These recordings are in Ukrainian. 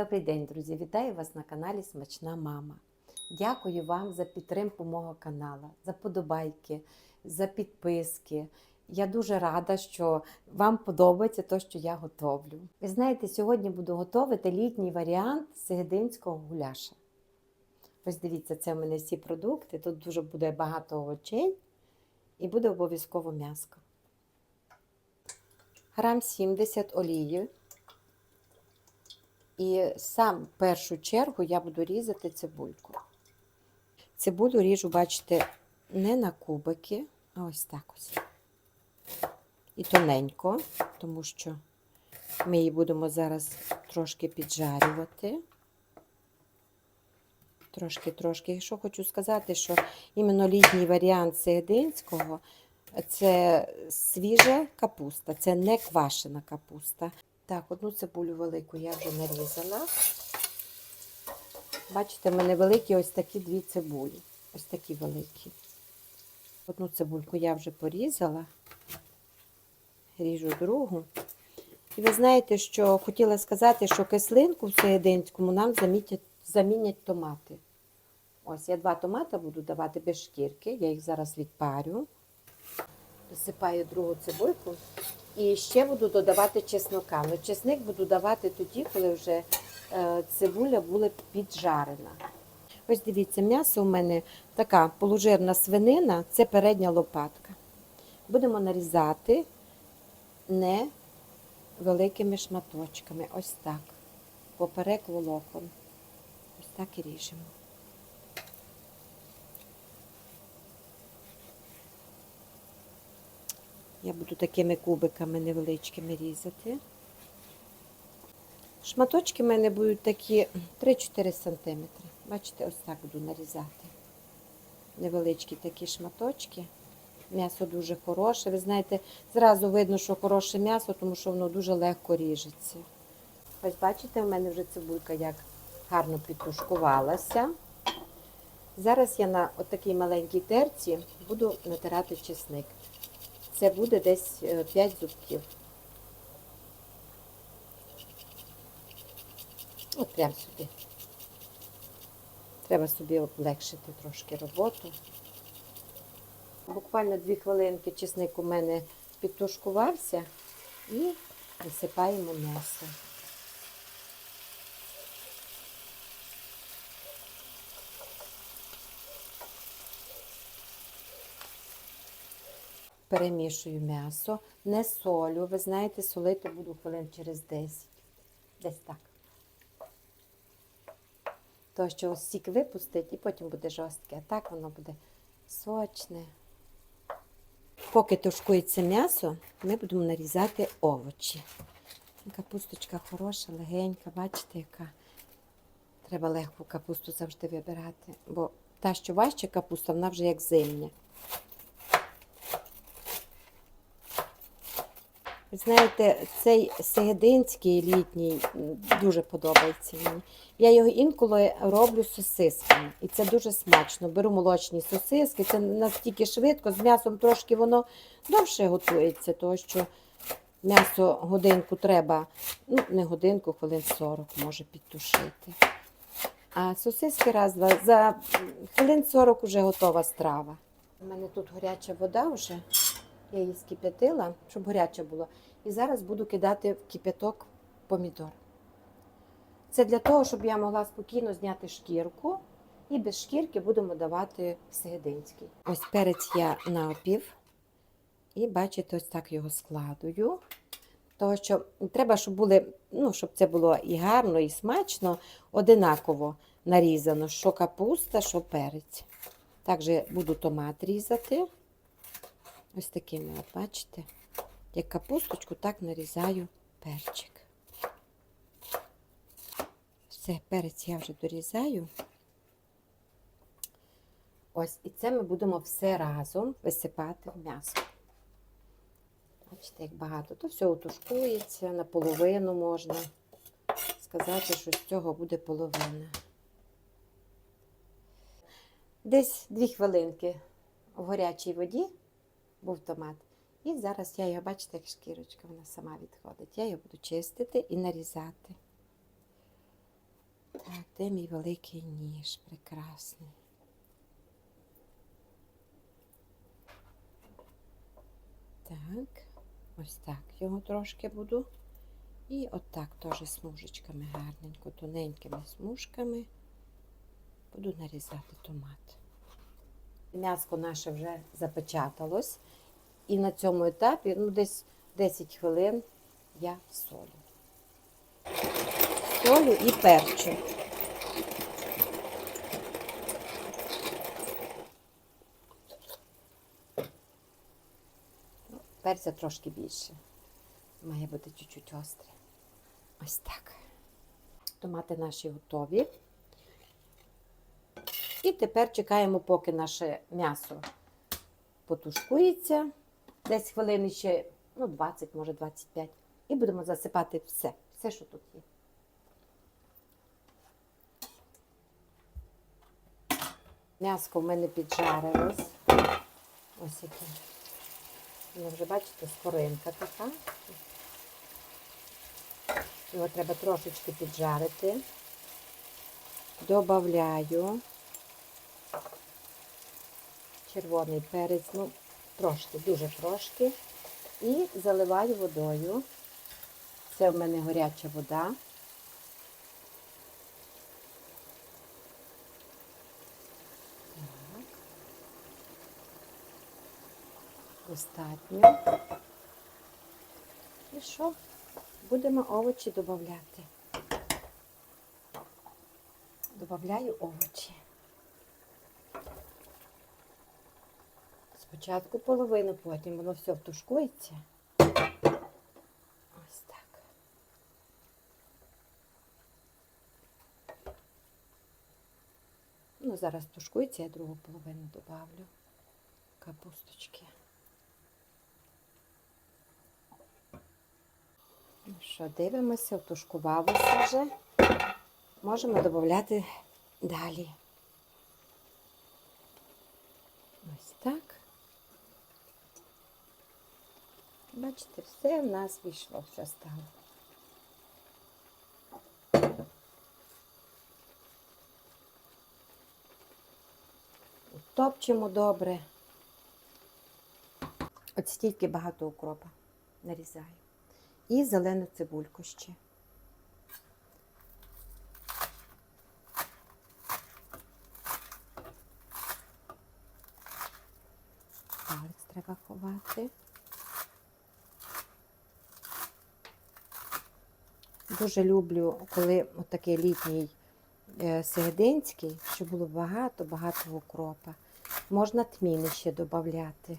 Добрий день, друзі! Вітаю вас на каналі Смачна Мама. Дякую вам за підтримку мого каналу, за подобайки, за підписки. Я дуже рада, що вам подобається те, що я готовлю. Ви знаєте, сьогодні буду готувати літній варіант сегединського гуляша. Ось дивіться, це в мене всі продукти. Тут дуже буде багато овочей і буде обов'язково м'яско. Грам 70 олії. І сам в першу чергу я буду різати цибульку. Цибулю ріжу, бачите, не на кубики, а ось так ось. І тоненько, тому що ми її будемо зараз трошки піджарювати. Трошки-трошки. Що хочу сказати, що іменно літній варіант сегединського це свіжа капуста, це не квашена капуста. Так, одну цибулю велику я вже нарізала. Бачите, в мене великі ось такі дві цибулі. Ось такі великі. Одну цибульку я вже порізала, ріжу другу. І ви знаєте, що хотіла сказати, що кислинку в серединському нам замітять, замінять томати. Ось я два томати буду давати без шкірки, я їх зараз відпарю. Висипаю другу цибульку. І ще буду додавати чеснока. Ну, чесник буду давати тоді, коли вже е, цибуля була піджарена. Ось дивіться, м'ясо у мене така полужирна свинина, це передня лопатка. Будемо нарізати не великими шматочками. Ось так. Поперек волокон. Ось так і ріжемо. Я буду такими кубиками невеличкими різати. Шматочки в мене будуть такі 3-4 см. Бачите, ось так буду нарізати. Невеличкі такі шматочки. М'ясо дуже хороше. Ви знаєте, зразу видно, що хороше м'ясо, тому що воно дуже легко ріжеться. Ось бачите, в мене вже цибулька як гарно підтушкувалася. Зараз я на отакій маленькій терці буду натирати чесник. Це буде десь 5 зубків. От прямо сюди. Треба собі облегшити трошки роботу. Буквально 2 хвилинки чесник у мене підтушкувався і висипаємо м'ясо. Перемішую м'ясо, не солю. Ви знаєте, солити буду хвилин через 10. Десь так. То, що сік випустить і потім буде жорстке. А так воно буде сочне. Поки тушкується м'ясо, ми будемо нарізати овочі. Капусточка хороша, легенька, бачите, яка. Треба легку капусту завжди вибирати, бо та, що важча капуста, вона вже як зимня. Ви знаєте, цей сегединський літній дуже подобається мені. Я його інколи роблю сосисками. І це дуже смачно. Беру молочні сосиски, це настільки швидко, з м'ясом трошки воно довше готується, тому що м'ясо годинку треба, ну, не годинку, хвилин 40 може підтушити. А сосиски раз-два. За хвилин 40 вже готова страва. У мене тут гаряча вода вже. Я її скип'ятила, щоб гаряче було. І зараз буду кидати в кип'яток помідор. Це для того, щоб я могла спокійно зняти шкірку. І без шкірки будемо давати сегединський. Ось перець я напів. І бачите, ось так його складую. Тому що треба, щоб були, ну, щоб це було і гарно, і смачно, одинаково нарізано, що капуста, що перець. Також буду томат різати. Ось такими, от бачите, як капусточку, так нарізаю перчик. Все, перець я вже дорізаю. Ось, і це ми будемо все разом висипати в м'ясо. Бачите, як багато. То все утушкується, наполовину можна сказати, що з цього буде половина. Десь дві хвилинки в гарячій воді був томат. І зараз я його, бачите, як шкірочка, вона сама відходить. Я його буду чистити і нарізати. Так, де мій великий ніж прекрасний. Так, ось так його трошки буду. І отак теж смужечками гарненько, тоненькими смужками буду нарізати томат. М'яско наше вже запечаталось. І на цьому етапі, ну, десь 10 хвилин я солю. Солю і перчу. Ну, Перця трошки більше. Має бути чуть-чуть острий. Ось так. Томати наші готові. І тепер чекаємо, поки наше м'ясо потушкується. Десь хвилини ще, ну, 20, може 25. І будемо засипати все, все, що тут є. М'яско в мене піджарилось. Ось яке. Воно вже, бачите, скоринка така. Його треба трошечки піджарити. Добавляю червоний перець, ну, трошки, дуже трошки. І заливаю водою. Це в мене горяча вода. Так. Достатньо. І що? Будемо овочі додати. Добавляю овочі. Спочатку половину, потім воно все втушкується. Ось так. Ну, зараз тушкується, я другу половину добавлю капусточки. Ну що, дивимося, втушкувалося вже. Можемо додати далі. Ось так. Бачите, все в нас війшло, все стало. Топчемо добре. От стільки багато укропа нарізаю. І зелену цибульку ще. Дуже люблю, коли отакий літній е, сегединський, щоб було багато-багато укропа. Можна тміни ще додати.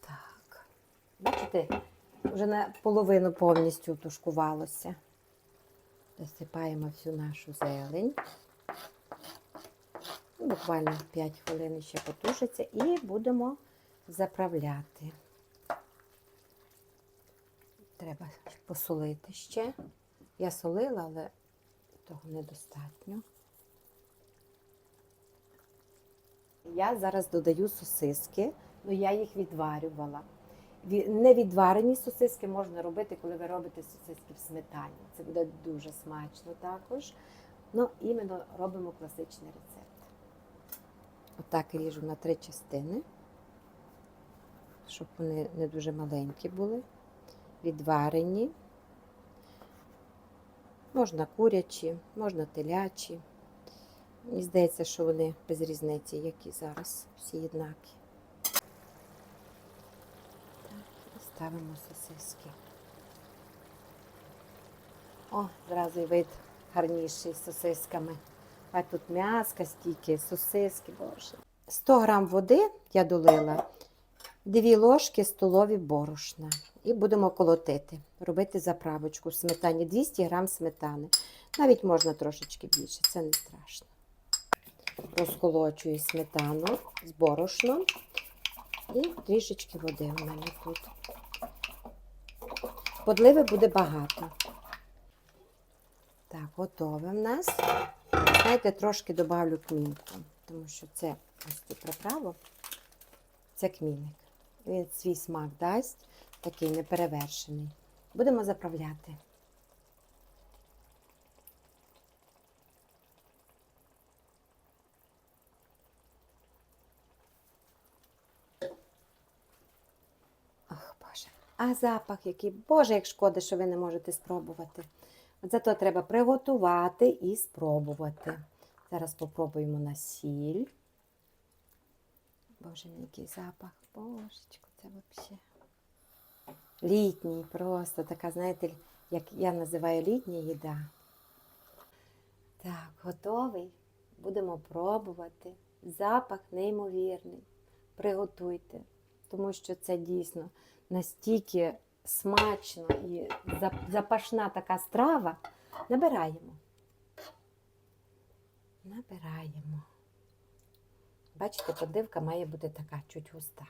Так. Бачите, вже наполовину повністю тушкувалося. Засипаємо всю нашу зелень. Ну, Буквально 5 хвилин ще потушиться і будемо заправляти. Треба посолити ще. Я солила, але того недостатньо. Я зараз додаю сосиски, ну я їх відварювала. Невідварені сосиски можна робити, коли ви робите сосиски в сметані. Це буде дуже смачно також. Ну, іменно робимо класичний рецепт. Отак ріжу на три частини, щоб вони не дуже маленькі були, відварені. Можна курячі, можна телячі. Мені здається, що вони без різниці, які зараз всі однакі. Ставимо сосиски. О, зразу вид гарніший з сосисками. А тут м'яска стільки, сосиски, боже. 100 грам води я долила, 2 ложки столові борошна. І будемо колотити, робити заправочку в сметані. 200 грам сметани. Навіть можна трошечки більше, це не страшно. Розколочую сметану з борошном і трішечки води у мене тут. Подливи буде багато. Так, готове в нас. Знаєте, трошки добавлю кмінку, тому що це ось цю приправу, це кмінник. Він свій смак дасть, такий неперевершений. Будемо заправляти. Ох, Боже. А запах який, Боже, як шкода, що ви не можете спробувати. От Зато треба приготувати і спробувати. Зараз попробуємо на сіль. Боже, який запах, божечко, це взагалі. Літній, просто така, знаєте, як я називаю літня їда. Так, готовий. Будемо пробувати. Запах неймовірний. Приготуйте, тому що це дійсно настільки смачно і запашна така страва. Набираємо. Набираємо. Бачите, подивка має бути така чуть густа.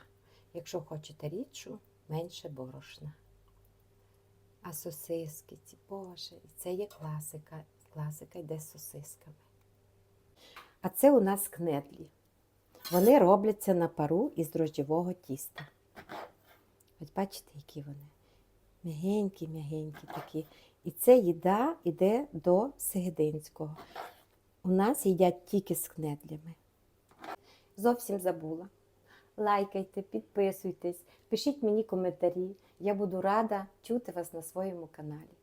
Якщо хочете рідшу, менше борошна. А сосиски ці, боже, і це є класика. Класика йде з сосисками. А це у нас кнедлі. Вони робляться на пару із дрожджевого тіста. Ось бачите, які вони? М'ягенькі, м'ягенькі такі. І це їда йде до Сегединського. У нас їдять тільки з кнедлями. Зовсім забула. Лайкайте, підписуйтесь, пишіть мені коментарі. Я буду рада чути вас на своєму каналі.